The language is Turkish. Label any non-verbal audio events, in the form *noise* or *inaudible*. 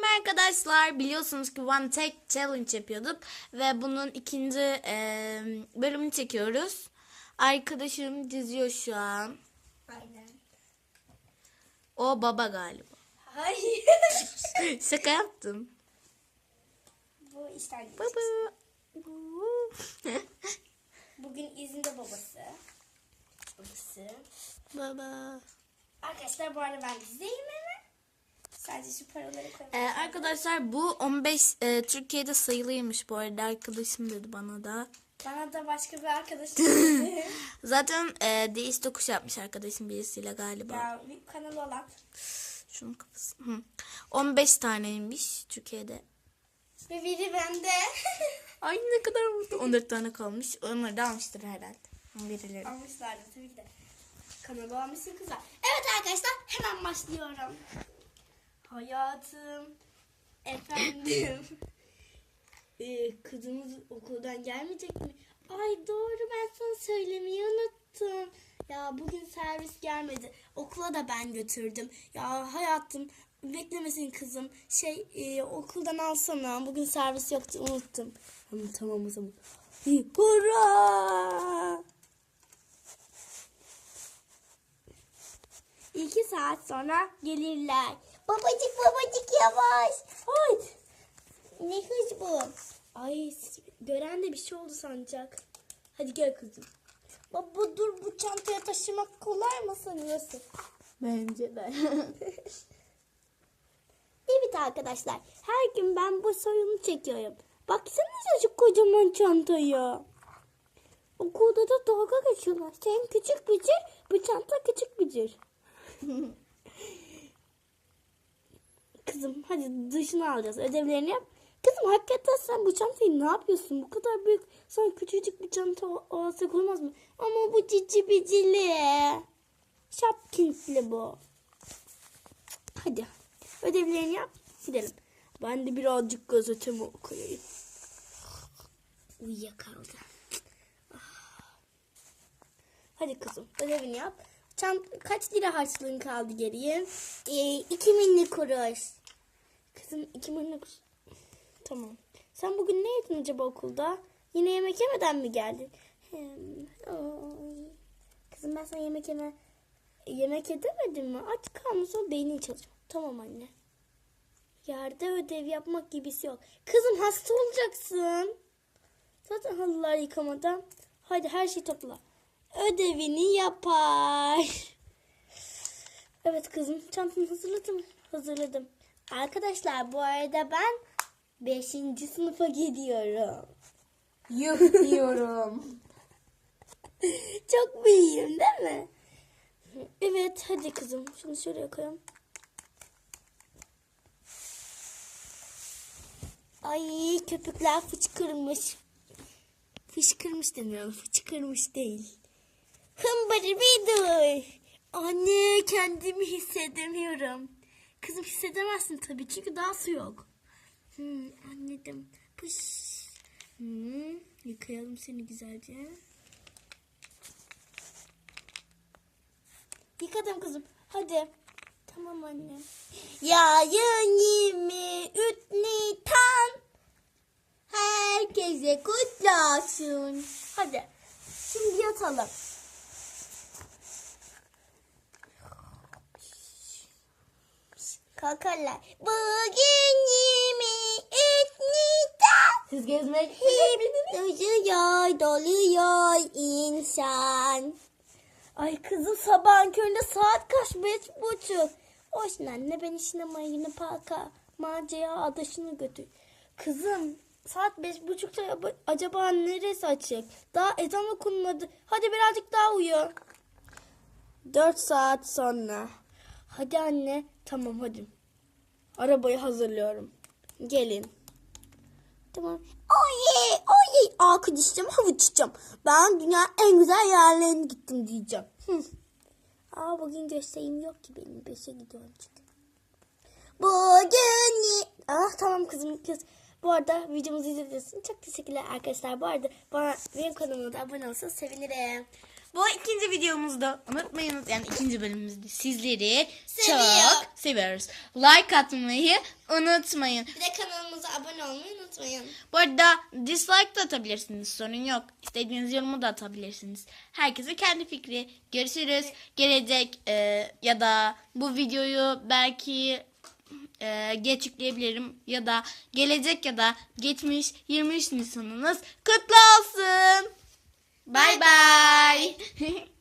Merhaba arkadaşlar biliyorsunuz ki One Take Challenge yapıyorduk ve bunun ikinci e, bölümünü çekiyoruz. Arkadaşım diziyor şu an. Aynen. O baba galiba. Hayır. *laughs* Şaka yaptım. Bu geçecek. Baba. *laughs* Bugün izinde babası. Babası. baba. Arkadaşlar bu arada ben hemen. Sadece şu paraları koymak. E, arkadaşlar bu 15 e, Türkiye'de sayılıymış bu arada arkadaşım dedi bana da. Bana da başka bir arkadaş *laughs* dedi. Zaten e, değiş tokuş yapmış arkadaşım birisiyle galiba. ya bir kanalı olan. Şunun kafası. Hı. 15 taneymiş Türkiye'de. Ve biri bende. *laughs* Ay ne kadar mutlu. 14 tane kalmış. Onları da almıştır herhalde. Birileri. Almışlardı tabii ki de. Kanalı almışsın kızlar. Evet arkadaşlar hemen başlıyorum. Hayatım. Efendim. *laughs* ee, kızımız okuldan gelmeyecek mi? Ay doğru ben sana söylemeyi unuttum. Ya bugün servis gelmedi. Okula da ben götürdüm. Ya hayatım beklemesin kızım. Şey e, okuldan alsana. Bugün servis yoktu unuttum. Tamam tamam o zaman. *laughs* Hurra! İki saat sonra gelirler. Babacık babacık yavaş. Ay. Ne hız bu? Ay gören de bir şey oldu sanacak. Hadi gel kızım. Baba dur bu çantaya taşımak kolay mı sanıyorsun? Bence de. *laughs* Evet arkadaşlar her gün ben bu soyunu çekiyorum. Baksanıza şu kocaman çantaya. Okulda da dalga geçiyorlar. Sen küçük bücür, bu çanta küçük bücür. *laughs* Kızım hadi dışına alacağız. Ödevlerini yap. Kızım hakikaten sen bu çantayı ne yapıyorsun? Bu kadar büyük. Sen küçücük bir çanta olsak olmaz mı? Ama bu cici bicili. Şapkinsli bu. Hadi. Ödevlerini yap. Gidelim. Ben de birazcık gazetemi okuyayım. Uyuyakaldı. Ah. Hadi kızım ödevini yap. Çant kaç lira harçlığın kaldı geriye? Ee, iki milli kuruş. Kızım iki kuruş. Tamam. Sen bugün ne yedin acaba okulda? Yine yemek yemeden mi geldin? Kızım ben sana yemek yeme yemek edemedim mi? Aç kalmışsa beynin çalışma. Tamam anne. Yerde ödev yapmak gibisi yok. Kızım hasta olacaksın. Zaten halılar yıkamadan. Hadi her şeyi topla. Ödevini yapar. Evet kızım çantanı hazırladım. Hazırladım. Arkadaşlar bu arada ben 5. sınıfa gidiyorum. Yuh diyorum. *laughs* Çok büyüğüm değil mi? Evet hadi kızım. Şunu şuraya koyalım. Ay köpükler fıçkırmış. Fışkırmış demiyorum. Fıçkırmış değil. Hımbırı bir dur. Anne kendimi hissedemiyorum. Kızım hissedemezsin tabii çünkü daha su yok. Hmm, anladım. Pış. Hmm, yıkayalım seni güzelce. Yıkadım kızım. Hadi. Tamam anne. Yarın 23 Nisan. Herkese kutlu olsun. Hadi. Şimdi yatalım. Kalkarlar. Bugün 23 Nisan. Siz gezmek Hep doluyor, doluyor insan. Ay kızım sabahın köründe saat kaç? Beş buçuk. Olsun anne ben sinemaya yine parka macera adaşını götür. Kızım saat beş buçukta acaba neresi açık? Daha ezan okunmadı. Hadi birazcık daha uyu. Dört saat sonra. Hadi anne. Tamam hadi. Arabayı hazırlıyorum. Gelin. Tamam. Oye, oye. Arkadaşım havuçacağım. Ben dünyanın en güzel yerlerine gittim diyeceğim. Hı. Aa bugün göstereyim yok ki benim. Beşe gidiyorum çünkü. Bugün... Ah tamam kızım. Kız. Bu arada videomuzu izlediğiniz için çok teşekkürler arkadaşlar. Bu arada bana benim kanalıma da abone olursanız sevinirim. Bu ikinci videomuzda unutmayınız yani ikinci bölümümüzde sizleri Seviyor. çok seviyoruz. Like atmayı unutmayın. Bir de kanalımıza abone olmayı unutmayın. Bu arada dislike da atabilirsiniz sorun yok. İstediğiniz yorumu da atabilirsiniz. Herkese kendi fikri. Görüşürüz. Gelecek e, ya da bu videoyu belki e, geç yükleyebilirim ya da gelecek ya da geçmiş 23 Nisan'ınız kutlu olsun. Bye-bye. *laughs*